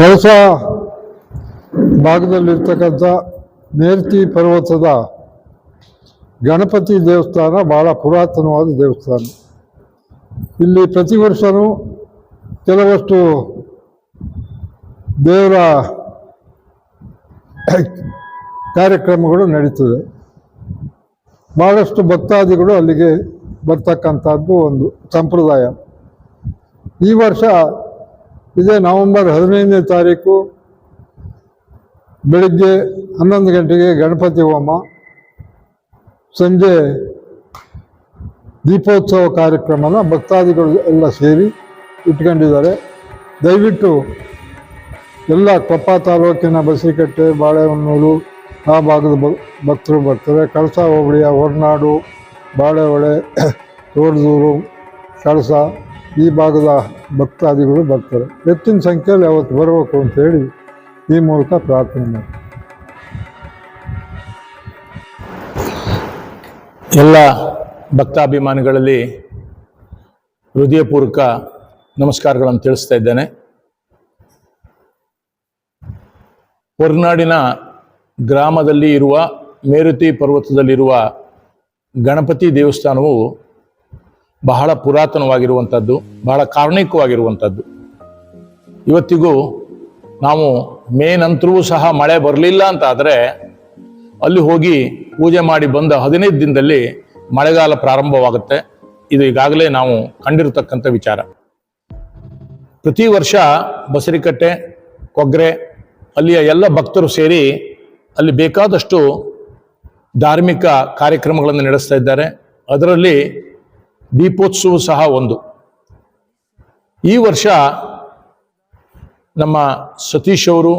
ಕಳಸ ಭಾಗದಲ್ಲಿರ್ತಕ್ಕಂಥ ನೇರ್ತಿ ಪರ್ವತದ ಗಣಪತಿ ದೇವಸ್ಥಾನ ಭಾಳ ಪುರಾತನವಾದ ದೇವಸ್ಥಾನ. ಇಲ್ಲಿ ಪ್ರತಿ ವರ್ಷವೂ ಕೆಲವಷ್ಟು ದೇವರ ಕಾರ್ಯಕ್ರಮಗಳು ನಡೀತದೆ. ಭಾಳಷ್ಟು ಭಕ್ತಾದಿಗಳು ಅಲ್ಲಿಗೆ ಬರ್ತಕ್ಕಂಥದ್ದು ಒಂದು ಸಂಪ್ರದಾಯ. ಈ ವರ್ಷ ಇದೇ ನವೆಂಬರ್ ಹದಿನೈದನೇ ತಾರೀಕು ಬೆಳಿಗ್ಗೆ ಹನ್ನೊಂದು ಗಂಟೆಗೆ ಗಣಪತಿ ಹೋಮ. ಸಂಜೆ ದೀಪೋತ್ಸವ ಕಾರ್ಯಕ್ರಮನ ಭಕ್ತಾದಿಗಳು ಎಲ್ಲ ಸೇರಿ ಇಟ್ಕೊಂಡಿದ್ದಾರೆ. ದಯವಿಟ್ಟು ಎಲ್ಲ ಕೊಪ್ಪ ತಾಲೂಕಿನ ಬಸಿಕಟ್ಟೆ, ಬಾಳೆಹೊನ್ನೂರು, ಆ ಭಾಗದ ಭಕ್ತರು ಬರ್ತಾರೆ. ಕಳಸ, ಹೋಬಳಿಯ, ಹೊರನಾಡು, ಬಾಳೆಹೊಳೆ ತೋಟದೂರು ಕಳಸ ಈ ಭಾಗದ ಭಕ್ತಾದಿಗಳು ಬರ್ತಾರೆ. ಹೆಚ್ಚಿನ ಸಂಖ್ಯೆಯಲ್ಲಿ ಅವತ್ತು ಬರಬೇಕು ಅಂತ ಹೇಳಿ ಈ ಮೂಲಕ ಪ್ರಾರ್ಥನೆ ಮಾಡಿ ಎಲ್ಲ ಭಕ್ತಾಭಿಮಾನಿಗಳಲ್ಲಿ ಹೃದಯಪೂರ್ವಕ ನಮಸ್ಕಾರಗಳನ್ನು ತಿಳಿಸ್ತಾ ಇದ್ದೇನೆ. ಹೊರನಾಡಿನ ಗ್ರಾಮದಲ್ಲಿ ಇರುವ ಮೇರುತಿ ಪರ್ವತದಲ್ಲಿರುವ ಗಣಪತಿ ದೇವಸ್ಥಾನವು ಬಹಳ ಪುರಾತನವಾಗಿರುವಂಥದ್ದು, ಬಹಳ ಕಾರಣಿಕವಾಗಿರುವಂಥದ್ದು. ಇವತ್ತಿಗೂ ನಾವು ಮೇ ನಂತರವೂ ಸಹ ಮಳೆ ಬರಲಿಲ್ಲ ಅಂತ ಆದರೆ ಅಲ್ಲಿ ಹೋಗಿ ಪೂಜೆ ಮಾಡಿ ಬಂದ ಹದಿನೈದು ದಿನದಲ್ಲಿ ಮಳೆಗಾಲ ಪ್ರಾರಂಭವಾಗುತ್ತೆ. ಇದು ಈಗಾಗಲೇ ನಾವು ಕಂಡಿರತಕ್ಕಂಥ ವಿಚಾರ. ಪ್ರತಿ ವರ್ಷ ಬಸರಿಕಟ್ಟೆ, ಕೊಗ್ರೆ, ಅಲ್ಲಿಯ ಎಲ್ಲ ಭಕ್ತರು ಸೇರಿ ಅಲ್ಲಿ ಬೇಕಾದಷ್ಟು ಧಾರ್ಮಿಕ ಕಾರ್ಯಕ್ರಮಗಳನ್ನು ನಡೆಸ್ತಾ ಇದ್ದಾರೆ. ಅದರಲ್ಲಿ ದೀಪೋತ್ಸವ ಸಹ ಒಂದು. ಈ ವರ್ಷ ನಮ್ಮ ಸತೀಶ್ ಅವರು,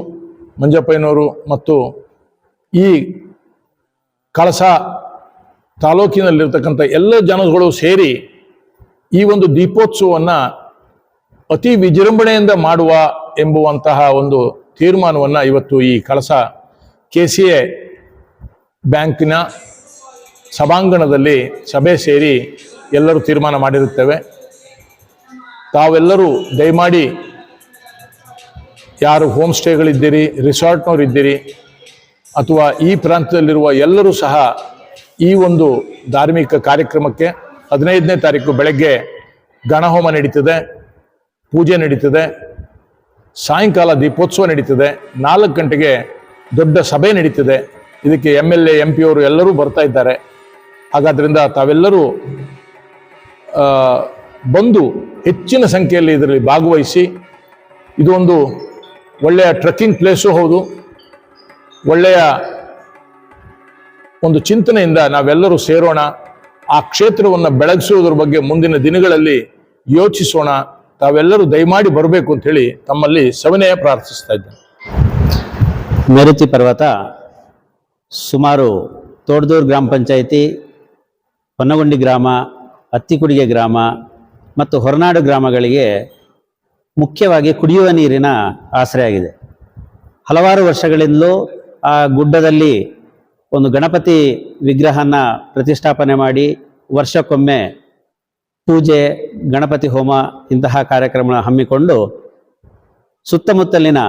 ಮಂಜಪ್ಪಯ್ಯನವರು ಮತ್ತು ಈ ಕಳಸ ತಾಲೂಕಿನಲ್ಲಿರ್ತಕ್ಕಂಥ ಎಲ್ಲ ಜನಗಳು ಸೇರಿ ಈ ಒಂದು ದೀಪೋತ್ಸವವನ್ನು ಅತಿ ವಿಜೃಂಭಣೆಯಿಂದ ಮಾಡುವ ಎಂಬುವಂತಹ ಒಂದು ತೀರ್ಮಾನವನ್ನು ಇವತ್ತು ಈ ಕಳಸ ಕೆ ಸಿ ಎ ಬ್ಯಾಂಕಿನ ಸಭಾಂಗಣದಲ್ಲಿ ಸಭೆ ಸೇರಿ ಎಲ್ಲರೂ ತೀರ್ಮಾನ ಮಾಡಿರುತ್ತೇವೆ. ತಾವೆಲ್ಲರೂ ದಯಮಾಡಿ ಯಾರು ಹೋಮ್ ಸ್ಟೇಗಳಿದ್ದೀರಿ ರಿಸಾರ್ಟ್ನವ್ರು ಇದ್ದೀರಿ ಅಥವಾ ಈ ಪ್ರಾಂತ್ಯದಲ್ಲಿರುವ ಎಲ್ಲರೂ ಸಹ ಈ ಒಂದು ಧಾರ್ಮಿಕ ಕಾರ್ಯಕ್ರಮಕ್ಕೆ ಹದಿನೈದನೇ ತಾರೀಕು ಬೆಳಗ್ಗೆ ಗಣಹೋಮ ನಡೀತದೆ, ಪೂಜೆ ನಡೀತದೆ, ಸಾಯಂಕಾಲ ದೀಪೋತ್ಸವ ನಡೀತದೆ, ನಾಲ್ಕು ಗಂಟೆಗೆ ದೊಡ್ಡ ಸಭೆ ನಡೀತದೆ. ಇದಕ್ಕೆ M L A, M P ಅವರು ಎಲ್ಲರೂ ಬರ್ತಾ ಇದ್ದಾರೆ. ಹಾಗಾದ್ರಿಂದ ತಾವೆಲ್ಲರೂ ಬಂದು ಹೆಚ್ಚಿನ ಸಂಖ್ಯೆಯಲ್ಲಿ ಇದರಲ್ಲಿ ಭಾಗವಹಿಸಿ, ಇದು ಒಂದು ಒಳ್ಳೆಯ ಟ್ರೆಕ್ಕಿಂಗ್ ಪ್ಲೇಸು ಹೌದು. ಒಳ್ಳೆಯ ಒಂದು ಚಿಂತನೆಯಿಂದ ನಾವೆಲ್ಲರೂ ಸೇರೋಣ. ಆ ಕ್ಷೇತ್ರವನ್ನು ಬೆಳಗಿಸುವುದರ ಬಗ್ಗೆ ಮುಂದಿನ ದಿನಗಳಲ್ಲಿ ಯೋಚಿಸೋಣ. ತಾವೆಲ್ಲರೂ ದಯಮಾಡಿ ಬರಬೇಕು ಅಂತ ಹೇಳಿ ತಮ್ಮಲ್ಲಿ ಸವಿನಯ ಪ್ರಾರ್ಥಿಸ್ತಾ ಇದ್ದೇನೆ. ಮೆರುತಿ ಪರ್ವತ ಸುಮಾರು ತೋಡ್ದೂರು ಗ್ರಾಮ ಪಂಚಾಯಿತಿ ಹೊನ್ನಗುಂಡಿ ಗ್ರಾಮ ಹತ್ತಿಕುಡಿಗೆ ಗ್ರಾಮ ಮತ್ತು ಹೊರನಾಡು ಗ್ರಾಮಗಳಿಗೆ ಮುಖ್ಯವಾಗಿ ಕುಡಿಯುವ ನೀರಿನ ಆಸರೆ ಆಗಿದೆ. ಹಲವಾರು ವರ್ಷಗಳಿಂದಲೂ ಆ ಗುಡ್ಡದಲ್ಲಿ ಒಂದು ಗಣಪತಿ ವಿಗ್ರಹನ ಪ್ರತಿಷ್ಠಾಪನೆ ಮಾಡಿ ವರ್ಷಕ್ಕೊಮ್ಮೆ ಪೂಜೆ, ಗಣಪತಿ ಹೋಮ ಇಂತಹ ಕಾರ್ಯಕ್ರಮ ಹಮ್ಮಿಕೊಂಡು ಸುತ್ತಮುತ್ತಲಿನ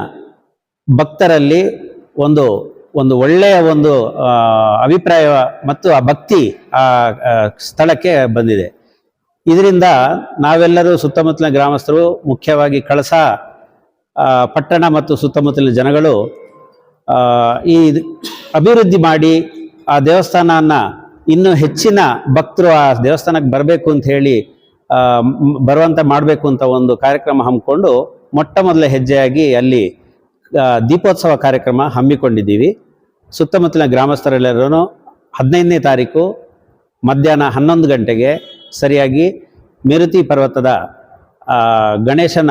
ಭಕ್ತರಲ್ಲಿ ಒಂದು ಒಂದು ಒಳ್ಳೆಯ ಒಂದು ಅಭಿಪ್ರಾಯ ಮತ್ತು ಆ ಭಕ್ತಿ ಆ ಸ್ಥಳಕ್ಕೆ ಬಂದಿದೆ. ಇದರಿಂದ ನಾವೆಲ್ಲರೂ ಸುತ್ತಮುತ್ತಲಿನ ಗ್ರಾಮಸ್ಥರು, ಮುಖ್ಯವಾಗಿ ಕಳಸ ಪಟ್ಟಣ ಮತ್ತು ಸುತ್ತಮುತ್ತಲಿನ ಜನಗಳು ಈ ಅಭಿವೃದ್ಧಿ ಮಾಡಿ ಆ ದೇವಸ್ಥಾನನ ಇನ್ನೂ ಹೆಚ್ಚಿನ ಭಕ್ತರು ಆ ದೇವಸ್ಥಾನಕ್ಕೆ ಬರಬೇಕು ಅಂತ ಹೇಳಿ ಬರುವಂಥ ಮಾಡಬೇಕು ಅಂತ ಒಂದು ಕಾರ್ಯಕ್ರಮ ಹಮ್ಮಿಕೊಂಡು ಮೊಟ್ಟ ಮೊದಲ ಹೆಜ್ಜೆಯಾಗಿ ಅಲ್ಲಿ ದೀಪೋತ್ಸವ ಕಾರ್ಯಕ್ರಮ ಹಮ್ಮಿಕೊಂಡಿದ್ದೀವಿ. ಸುತ್ತಮುತ್ತಲಿನ ಗ್ರಾಮಸ್ಥರೆಲ್ಲರೂ ಹದಿನೈದನೇ ತಾರೀಕು ಮಧ್ಯಾಹ್ನ ಹನ್ನೊಂದು ಗಂಟೆಗೆ ಸರಿಯಾಗಿ ಮೇರುತಿ ಪರ್ವತದ ಗಣೇಶನ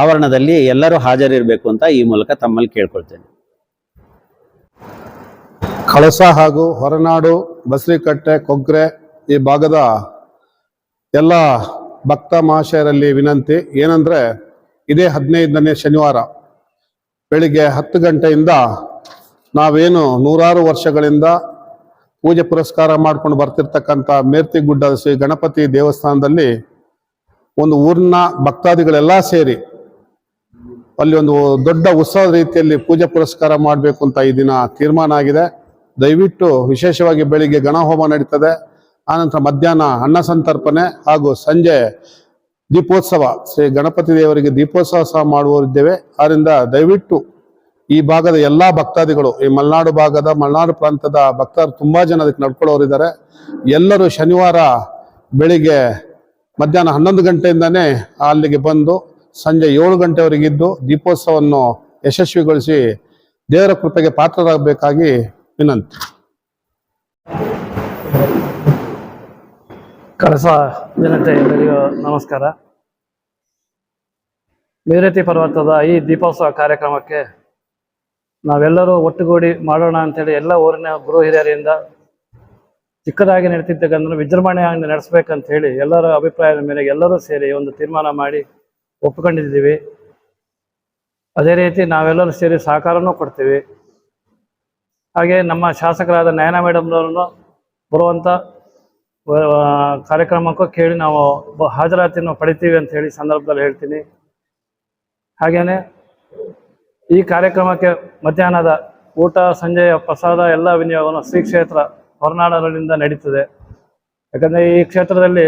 ಆವರಣದಲ್ಲಿ ಎಲ್ಲರೂ ಹಾಜರಿರಬೇಕು ಅಂತ ಈ ಮೂಲಕ ತಮ್ಮಲ್ಲಿ ಕೇಳ್ಕೊಳ್ತೇನೆ. ಕಳಸ ಹಾಗೂ ಹೊರನಾಡು ಬಸರಿಕಟ್ಟೆ ಕೊಗ್ರೆ ಈ ಭಾಗದ ಎಲ್ಲ ಭಕ್ತ ಮಹಾಶಯರಲ್ಲಿ ವಿನಂತಿ ಏನಂದ್ರೆ ಇದೇ ಹದಿನೈದನೇ ಶನಿವಾರ ಬೆಳಿಗ್ಗೆ ಹತ್ತು ಗಂಟೆಯಿಂದ ನಾವೇನು ನೂರಾರು ವರ್ಷಗಳಿಂದ ಪೂಜೆ ಪುರಸ್ಕಾರ ಮಾಡ್ಕೊಂಡು ಬರ್ತಿರ್ತಕ್ಕಂಥ ಮೇರ್ತಿಗುಡ್ಡ ಶ್ರೀ ಗಣಪತಿ ದೇವಸ್ಥಾನದಲ್ಲಿ ಒಂದು ಊರಿನ ಭಕ್ತಾದಿಗಳೆಲ್ಲ ಸೇರಿ ಅಲ್ಲಿ ಒಂದು ದೊಡ್ಡ ಉತ್ಸವದ ರೀತಿಯಲ್ಲಿ ಪೂಜೆ ಪುರಸ್ಕಾರ ಮಾಡಬೇಕು ಅಂತ ಈ ದಿನ ತೀರ್ಮಾನ ಆಗಿದೆ. ದಯವಿಟ್ಟು ವಿಶೇಷವಾಗಿ ಬೆಳಿಗ್ಗೆ ಗಣಹೋಮ ನಡೀತದೆ. ಆನಂತರ ಮಧ್ಯಾಹ್ನ ಅನ್ನ ಸಂತರ್ಪಣೆ ಹಾಗೂ ಸಂಜೆ ದೀಪೋತ್ಸವ. ಶ್ರೀ ಗಣಪತಿ ದೇವರಿಗೆ ದೀಪೋತ್ಸವ ಸಹ ಮಾಡುವರಿದ್ದೇವೆ ಆದ್ದರಿಂದ ದಯವಿಟ್ಟು ಈ ಭಾಗದ ಎಲ್ಲಾ ಭಕ್ತಾದಿಗಳು, ಈ ಮಲೆನಾಡು ಭಾಗದ, ಮಲೆನಾಡು ಪ್ರಾಂತದ ಭಕ್ತರು ತುಂಬಾ ಜನ ಅದಕ್ಕೆ ನಡ್ಕೊಳ್ಳೋರಿದ್ದಾರೆ ಎಲ್ಲರೂ ಶನಿವಾರ ಬೆಳಿಗ್ಗೆ ಮಧ್ಯಾಹ್ನ ಹನ್ನೊಂದು ಗಂಟೆಯಿಂದನೇ ಅಲ್ಲಿಗೆ ಬಂದು ಸಂಜೆ ಏಳು ಗಂಟೆವರೆಗೆ ಇದ್ದು ದೀಪೋತ್ಸವವನ್ನು ಯಶಸ್ವಿಗೊಳಿಸಿ ದೇವರ ಕೃಪೆಗೆ ಪಾತ್ರರಾಗಬೇಕಾಗಿ ವಿನಂತಿ. ಕಳಸ ಜನತೆ ಎಲ್ಲರಿಗೂ ನಮಸ್ಕಾರ. ಮೇರತಿ ಪರ್ವತದ ಈ ದೀಪೋತ್ಸವ ಕಾರ್ಯಕ್ರಮಕ್ಕೆ ನಾವೆಲ್ಲರೂ ಒಟ್ಟುಗೂಡಿ ಮಾಡೋಣ ಅಂತೇಳಿ ಎಲ್ಲ ಊರಿನ ಗುರು ಹಿರಿಯರಿಂದ ಚಿಕ್ಕದಾಗಿ ನಡೀತಿದ್ದಕ್ಕಂದ್ರೆ ವಿಜೃಂಭಣೆಯಾಗಿ ನಡೆಸ್ಬೇಕಂತ ಹೇಳಿ ಎಲ್ಲರ ಅಭಿಪ್ರಾಯದ ಮೇಲೆ ಎಲ್ಲರೂ ಸೇರಿ ಒಂದು ತೀರ್ಮಾನ ಮಾಡಿ ಒಪ್ಪಿಕೊಂಡಿದ್ದೀವಿ. ಅದೇ ರೀತಿ ನಾವೆಲ್ಲರೂ ಸೇರಿ ಸಹಕಾರನೂ ಕೊಡ್ತೀವಿ. ಹಾಗೆ ನಮ್ಮ ಶಾಸಕರಾದ ನಯನ ಮೇಡಮ್ನವ್ರನ್ನು ಬರುವಂಥ ಕಾರ್ಯಕ್ರಮಕ್ಕೂ ಕೇಳಿ ನಾವು ಹಾಜರಾತಿಯನ್ನು ಪಡಿತೀವಿ ಅಂತ ಹೇಳಿ ಸಂದರ್ಭದಲ್ಲಿ ಹೇಳ್ತೀನಿ. ಹಾಗೇನೆ ಈ ಕಾರ್ಯಕ್ರಮಕ್ಕೆ ಮಧ್ಯಾಹ್ನದ ಊಟ ಸಂಜೆಯ ಪ್ರಸಾದ, ಎಲ್ಲ ವಿನಿಯೋಗವನ್ನು ಶ್ರೀ ಕ್ಷೇತ್ರ ಹೊರನಾಡಿನಿಂದ ನಡೀತದೆ. ಯಾಕಂದ್ರೆ ಈ ಕ್ಷೇತ್ರದಲ್ಲಿ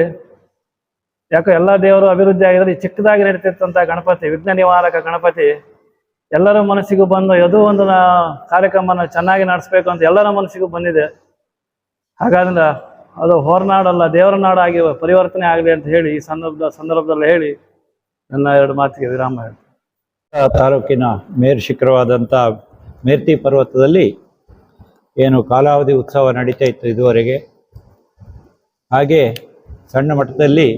ಯಾಕೋ ಎಲ್ಲ ದೇವರು ಅಭಿವೃದ್ಧಿ ಆಗಿದ್ರೆ ಈ ಚಿಕ್ಕದಾಗಿ ನಡೀತಿರ್ತಂತ ಗಣಪತಿ, ವಿಘ್ನ ನಿವಾರಕ ಗಣಪತಿ, ಎಲ್ಲರ ಮನಸ್ಸಿಗೂ ಬಂದು ಯಾವುದೋ ಒಂದು ಕಾರ್ಯಕ್ರಮನ ಚೆನ್ನಾಗಿ ನಡೆಸ್ಬೇಕು ಅಂತ ಎಲ್ಲರ ಮನಸ್ಸಿಗೂ ಬಂದಿದೆ. ಹಾಗಾದ್ರೆ ಅದು ಹೊರನಾಡಲ್ಲ, ದೇವರ ನಾಡಾಗಿ ಪರಿವರ್ತನೆ ಆಗಲಿ ಅಂತ ಹೇಳಿ ಈ ಸಂದರ್ಭದ ಸಂದರ್ಭದಲ್ಲಿ ಹೇಳಿ ನನ್ನ ಎರಡು ಮಾತಿಗೆ ವಿರಾಮ ಹೇಳ್ತೀನಿ. ತಾಲೂಕಿನ ಮೇರ್ ಶಿಖರವಾದಂಥ ಮೇರ್ತಿ ಪರ್ವತದಲ್ಲಿ ಏನು ಕಾಲಾವಧಿ ಉತ್ಸವ ನಡೀತಾ ಇತ್ತು ಇದುವರೆಗೆ. ಹಾಗೆ ಸಣ್ಣ ಮಟ್ಟದಲ್ಲಿ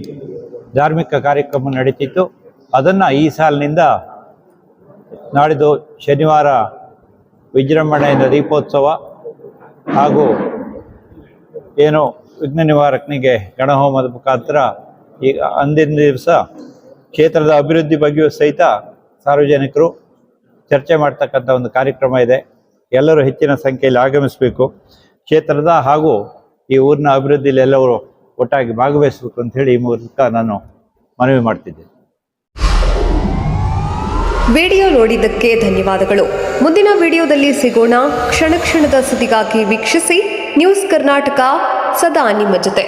ಧಾರ್ಮಿಕ ಕಾರ್ಯಕ್ರಮ ನಡೀತಿತ್ತು. ಅದನ್ನು ಈ ಸಾಲಿನಿಂದ ನಾಡಿದ್ದು ಶನಿವಾರ ವಿಜೃಂಭಣೆಯಿಂದ ದೀಪೋತ್ಸವ ಹಾಗೂ ಏನು ವಿಘ್ನ ನಿವಾರಕನಿಗೆ ಗಣಹೋಮದ ಮುಖಾಂತರ ಈಗ ಅಂದಿನ ದಿವಸ ಕ್ಷೇತ್ರದ ಅಭಿವೃದ್ಧಿ ಬಗ್ಗೆಯೂ ಸಹಿತ ಸಾರ್ವಜನಿಕರು ಚರ್ಚೆ ಮಾಡ್ತಕ್ಕಂಥ ಒಂದು ಕಾರ್ಯಕ್ರಮ ಇದೆ. ಎಲ್ಲರೂ ಹೆಚ್ಚಿನ ಸಂಖ್ಯೆಯಲ್ಲಿ ಆಗಮಿಸಬೇಕು. ಕ್ಷೇತ್ರದ ಹಾಗೂ ಈ ಊರಿನ ಅಭಿವೃದ್ಧಿಯಲ್ಲಿ ಎಲ್ಲರೂ ಒಟ್ಟಾಗಿ ಭಾಗವಹಿಸಬೇಕು ಅಂತ ಹೇಳಿ ಈ ಮೂಲಕ ನಾನು ಮನವಿ ಮಾಡ್ತಿದ್ದೇನೆ. ವಿಡಿಯೋ ನೋಡಿದ್ದಕ್ಕೆ ಧನ್ಯವಾದಗಳು. ಮುಂದಿನ ವಿಡಿಯೋದಲ್ಲಿ ಸಿಗೋಣ. ಕ್ಷಣ ಕ್ಷಣದ ಸುದ್ದಿಗಾಗಿ ವೀಕ್ಷಿಸಿ. ನ್ಯೂಸ್ ಕರ್ನಾಟಕ സാധാ അണിമജത്തെ